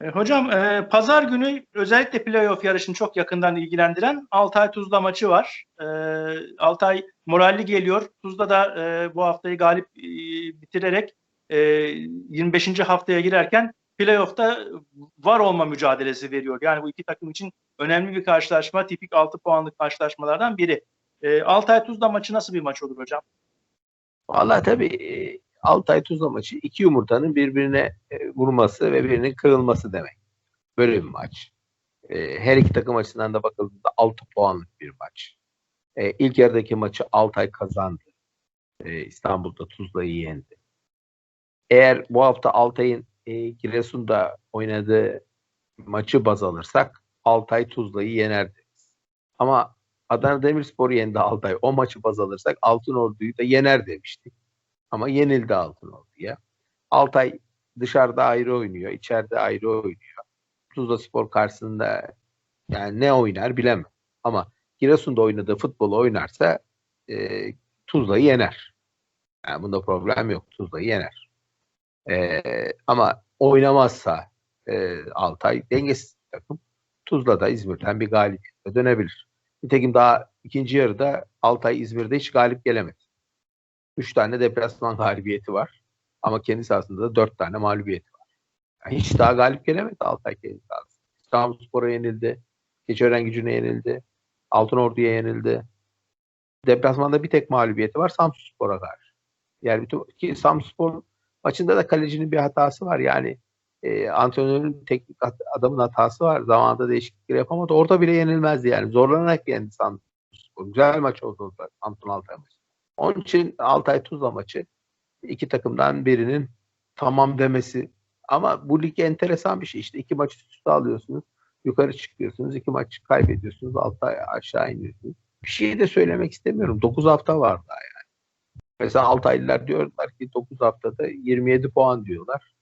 E, Hocam e, pazar günü özellikle playoff yarışını çok yakından ilgilendiren Altay Tuzla maçı var. E, Altay moralli geliyor. Tuzla da e, bu haftayı galip e, bitirerek e, 25. haftaya girerken playoff'ta var olma mücadelesi veriyor. Yani bu iki takım için önemli bir karşılaşma. Tipik 6 puanlık karşılaşmalardan biri. E, Altay Tuzla maçı nasıl bir maç olur hocam? Vallahi tabii e, Altay Tuzla maçı iki yumurtanın birbirine e, vurması ve birinin kırılması demek. Böyle bir maç. E, her iki takım açısından da bakıldığında 6 puanlık bir maç. E, ilk yarıdaki maçı Altay kazandı. E, İstanbul'da Tuzla'yı yendi. Eğer bu hafta Altay'ın Giresun'da oynadığı maçı baz alırsak Altay Tuzla'yı yener deriz. Ama Adana Demirspor'u yendi Altay. O maçı baz alırsak Altınordu'yu da yener demiştik. Ama yenildi Altınordu'ya. Altay dışarıda ayrı oynuyor, içeride ayrı oynuyor. Tuzla Spor karşısında yani ne oynar bilemem. Ama Giresun'da oynadığı futbolu oynarsa e, Tuzla'yı yener. Yani bunda problem yok. Tuzla'yı yener. E, ama oynamazsa e, Altay dengesiz takım. Tuzla da İzmir'den bir galibiyetle dönebilir. Nitekim daha ikinci yarıda Altay İzmir'de hiç galip gelemedi. Üç tane deplasman galibiyeti var. Ama kendi sahasında da dört tane mağlubiyeti var. Yani hiç daha galip gelemedi Altay kendi sahasında. İstanbulspor'a yenildi. Keçiören gücüne yenildi. Altınordu'ya yenildi. Deplasmanda bir tek mağlubiyeti var Samsunspor'a karşı. Yani bütün, ki Samsunspor maçında da kalecinin bir hatası var. Yani e, antrenörün teknik adamın hatası var. Zamanında değişiklikler yapamadı. Orada bile yenilmezdi yani. Zorlanarak yendi Samsunspor. Güzel maç oldu orada Samsun Altay maçı. Onun için Altay Tuzla maçı iki takımdan birinin tamam demesi. Ama bu lig enteresan bir şey. İşte iki maç üst üste alıyorsunuz. Yukarı çıkıyorsunuz. iki maç kaybediyorsunuz. Altay aşağı iniyorsunuz. Bir şey de söylemek istemiyorum. 9 hafta var daha yani. Mesela Altaylılar diyorlar ki 9 haftada 27 puan diyorlar.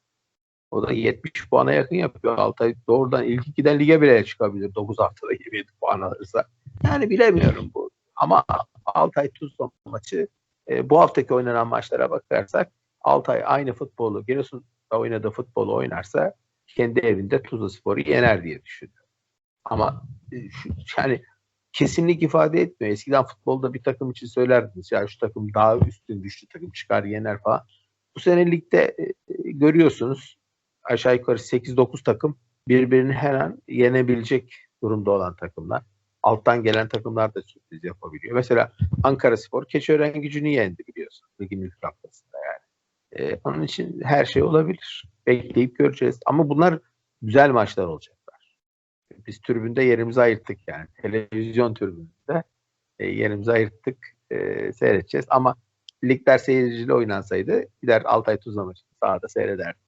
O da 70 puana yakın yapıyor. Altay doğrudan ilk ikiden lige bile çıkabilir 9 haftada 27 puan alırsa. Yani bilemiyorum bu. Ama Altay Tuzla maçı e, bu haftaki oynanan maçlara bakarsak Altay aynı futbolu Giresun'da oynadığı futbolu oynarsa kendi evinde Tuzla Spor'u yener diye düşünüyorum. Ama e, yani kesinlik ifade etmiyor. Eskiden futbolda bir takım için söylerdiniz ya şu takım daha üstün güçlü takım çıkar yener falan. Bu sene ligde e, görüyorsunuz aşağı yukarı 8-9 takım birbirini her an yenebilecek durumda olan takımlar. Alttan gelen takımlar da sürpriz yapabiliyor. Mesela Ankara Spor Keçiören gücünü yendi biliyorsun. Ligin ilk haftasında yani. Ee, onun için her şey olabilir. Bekleyip göreceğiz. Ama bunlar güzel maçlar olacaklar. Biz tribünde yerimizi ayırttık yani. Televizyon tribününde e, yerimizi ayırttık. E, seyredeceğiz. Ama ligler seyircili oynansaydı gider Altay Tuzla maçını sahada seyrederdik.